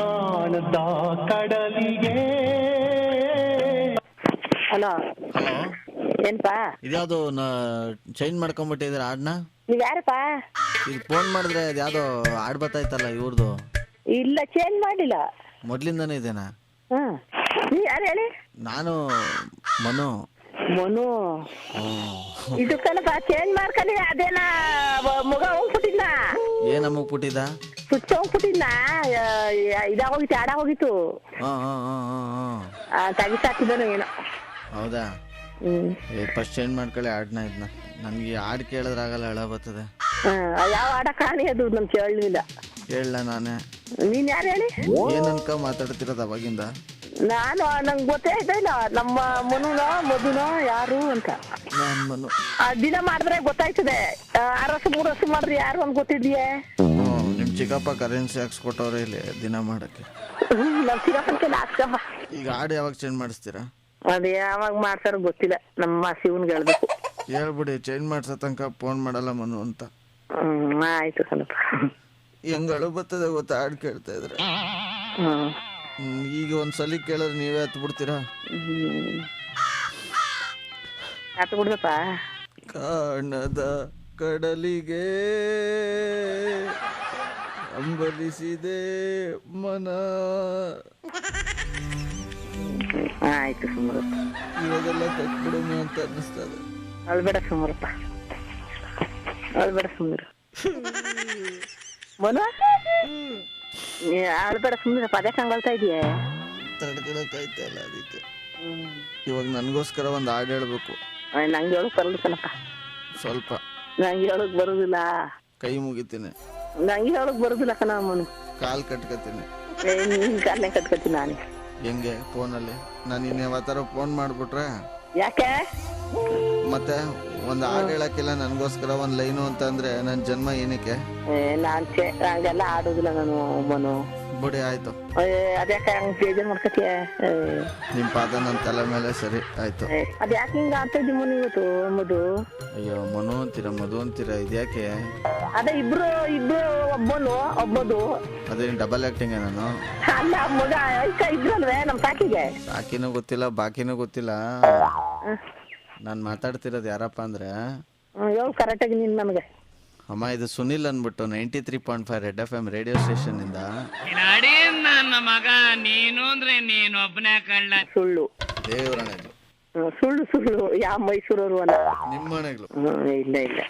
ಕಾಣದ ಕಡಲಿಗೆ. Hello. Hello. ಏನ್ಪಾ? ಇದ್ಯಾವ್ದು ಚೇಂಜ್ ಮಾಡ್ಕೊಂಡ್ಬಿಟ್ಟಿದ್ರ ಹಾಡ್ನ? ನೀವ್ ಯಾರಪ್ಪ? ಈಗ ಫೋನ್ ಮಾಡಿದ್ರೆ ಅದ್ಯಾವ್ದೋ ಹಾಡ್ ಬರ್ತೈತಲ್ಲ ಇವ್ರದ್ದು ಇಲ್ಲ ಚೇಂಜ್ ಮಾಡಿಲ್ಲ. ಮೊದ್ಲಿಂದಾನೇ ಇದೇನಾ? ಹ್ಮ್ ನೀವ್ ಯಾರು ಹೇಳಿ? ನಾನು ಮನು. ಮನು. ಹ್ಮ್. ಇದು ಚೇಂಜ್ ಮಾಡ್ಕಲಿ ಅದೇನ ಮುಗ ಹೋಗ್ಬಿಟ್ಟಿದ್ನ? ಏನ್ ಅಮ್ಮಗ್ ಪುಟ್ಟಿದ ಸುತ್ತ ಹೋಗ್ಬಿಟ್ಟಿದ್ನ ಇದಾಗೋಗಿತ್ತು ಆಡ ಹೋಗಿತ್ತು ಹಾ ಹಾಂ ಹಾಂ ಹಾಂ ಏನೋ. ಹೌದಾ? ಹ್ಮ್. ಏ ಫಸ್ಟ್ ಚೇಂಜ್ ಮಾಡ್ಕೊಳ್ಳಿ ಆಡ್ನಾ ಇದನ್ನ ನನಗೆ ಹಾಡು ಕೇಳಿದ್ರಾಗಲ್ಲ ಎಳ ಬರ್ತದೆ. ಹ್ಮ್ ಯಾವ ಆಡ ಕಾಣಿ ಅದು ನಮ್ ಕೇಳಲಿಲ್ಲ. ಕೇಳಲ್ಲ ನಾನೇ? ನೀನ್ ಯಾರು ಹೇಳಿ? ಏನ್ ಅನ್ಕ ಮಾತಾಡ್ತಿರೋದು ಅವಾಗಿಂದ? ನಾನು ನಂಗೆ ಗೊತ್ತೇ ಇಲ್ಲ. ನಮ್ಮ ಮನುನೋ ಮಧುನೋ ಯಾರು ಅಂತ. ನಾನು ಮನು. ಆ ದಿನ ಮಾಡಿದ್ರೆ ಗೊತ್ತಾಯ್ತದೆ. ಆ, ಆರು ವರ್ಷ ಮೂರು ವರ್ಷ ಮಾಡ್ರಿ ಯಾರು ಅಂತ ಗೊತ್ತಿದ್ಯೆ? ನಿಮ್ಮ ಚಿಕ್ಕಪ್ಪ ಕರೆನ್ಸಿ ಹಾಕ್ಸ್ಕೊಟ್ಟವ್ರೆ ಇಲ್ಲಿ ದಿನ ಮಾಡಕ್ಕೆ. ಈಗ ಹಾಡು ಯಾವಾಗ ಚೇಂಜ್ ಮಾಡಿಸ್ತೀರಾ? ಅದೇ ಯಾವಾಗ ಮಾಡ್ತಾರ ಗೊತ್ತಿಲ್ಲ ನಮ್ಮ ಶಿವನ್ಗೆ ಹೇಳ್ಬೇಕು. ಹೇಳ್ಬಿಡಿ ಚೇಂಜ್ ಮಾಡ್ಸೋ ತನಕ ಫೋನ್ ಮಾಡಲ್ಲ ಮನು ಅಂತ. ಹ್ಮ್ ಆಯ್ತು ಕಣಪ್ಪ. ಹೆಂಗ್ ಅಳು ಬರ್ತದೆ ಗೊತ್ತಾ ಹಾಡು ಕೇಳ್ತಾ ಇದ್ರೆ? ಹ್ಮ್ ಹ್ಮ್, ಈಗ ಒಂದ್ಸಲಿ ಕೇಳಿದ್ರೆ ನೀವೇ ಹತ್ತು ಬಿಡ್ತೀರಾ ಹ್ಮ್. ಆತು ಬಿಡ್ದಪ್ಪ ಕಾಣದ ಕಡಲಿಗೆ ಅಂಬಲಿಸಿದೆ ಮನ. ಆಯ್ತು ಸುಮರಪ್ಪ ಇವಾಗೆಲ್ಲ ಕಟ್ಬಿಡೋಣ ಅಂತ ಅನ್ನಿಸ್ತದೆ. ಅಳ್ಬೇಡ ಸುಮರಪ್ಪ ಅಳ್ಬೇಡ ಸುಮ್ಮರು ಮನ? ಅಳ್ಬೇಡ ಸುಮ್ಮನೆ ಪದೇ ಕಂಗಳ್ತಾ ಇದೆಯಾ? ತಡ್ಕೊಳಕ್ಕಾಯ್ತಾ ಇಲ್ಲ ಅದಕ್ಕೆ. ಇವಾಗ ನನಗೋಸ್ಕರ ಒಂದು ಹಾಡು ಹೇಳ್ಬೇಕು. ನಂಗೆ ಹೇಳಕ್ ಬರಲ್ಲ ಸ್ವಲ್ಪ. ನಂಗೆ ಹೇಳಕ್ ಬರೋದಿಲ್ಲ. ಕೈ ಮುಗಿತೀನಿ. ನಂಗೆ ಹೇಳಕ್ ಬರುದಿಲ್ಲ ಕಣ ಮನು. ಕಾಲ್ ಕಟ್ಕತೀನಿ. ನಿನ್ ಕಾಲೇ ಕಟ್ಕೊತೀನಿ ನಾನು. ಹೆಂಗೆ ಫೋನಲ್ಲಿ? ನಾನು ಇನ್ನು ಯಾವತ್ತಾರ ಫೋನ್ ಮಾಡ್ಬಿಟ್ರೆ? ಯಾಕೆ? ಮತ್ತೆ ಒಂದು ಹಾಡು ಹೇಳಕ್ಕಿಲ್ಲ ನನಗೋಸ್ಕರ ಒಂದು ಲೈನು ಅಂತಂದ್ರೆ ನನ್ನ ಜನ್ಮ ಏನಕ್ಕೆ? ಏ, ನಾನ್ ಚೆ- ಹಂಗೆಲ್ಲ ಆಡೋದಿಲ್ಲ ನಾನು ಮನು ಬಿಡಿ ಆಯ್ತು. ಏ, ಅದ್ಯಾಕೆ ಹಂಗ್ ಬೇಜಾರ್ ಮಾಡ್ಕತ್ತೀಯ ಏ, ನಿಮ್ಮ ಪಾದ ನನ್ನ ತಲೆ ಮೇಲೆ ಸರಿ ಆಯ್ತು. ಏ, ಅದ್ಯಾಕೆ ಹಿಂಗ ಆಡ್ತಾ ಇದ್ದಿ ಮನು ಇವತ್ತು ಮಧು? ಅಯ್ಯೋ ಮನು ಅಂತೀರ ಮಧು ಅಂತೀರ ಇದ್ಯಾಕೆ? ಅದೇ ಇಬ್ರು ಇಬ್ರು ಒಬ್ಬನು ಒಬ್ಬದು. ಅದೇ ಡಬಲ್ ಆ್ಯಕ್ಟಿಂಗ್ ನಾನು? ಅಲ್ಲ ಮಗ ಐಕ ಇದ್ರಲ್ವೇ ನಮ್ ಸಾಕಿಗೆ? ಸಾಕಿನೂ ಗೊತ್ತಿಲ್ಲ ಬಾಕಿನೂ ಗೊತ್ತಿಲ್ಲ. ನಾನು ಮಾತಾಡ್ತಿರೋದು ಯಾರಪ್ಪ ಅಂದ್ರೆ ಹೇಳು ಕರೆಕ್ಟಾಗಿ ನೀನ್ ನಮಗೆ? ಅಮ್ಮ ಇದು ಸುನಿಲ್ ಅಂದ್ಬಿಟ್ಟು ninety three point five Red F M radio ಸ್ಟೇಷನಿಂದ ನಡಿ ನನ್ನ ಮಗ ನೀನು ಅಂದ್ರೆ ನೀನೊಬ್ಬನೇ ಕಳ್ಳ. ಸುಳ್ಳು. ದೇವರಣೆಗಳು ಹ್ಮ್, ಸುಳ್ಳು ಸುಳ್ಳು. ಯಾವ ಮೈಸೂರವರು ಅಲ್ಲ? ನಿಮ್ಮ ಮನೆಗಳು ಹ್ಮ್, ಇಲ್ಲ ಇಲ್ಲ.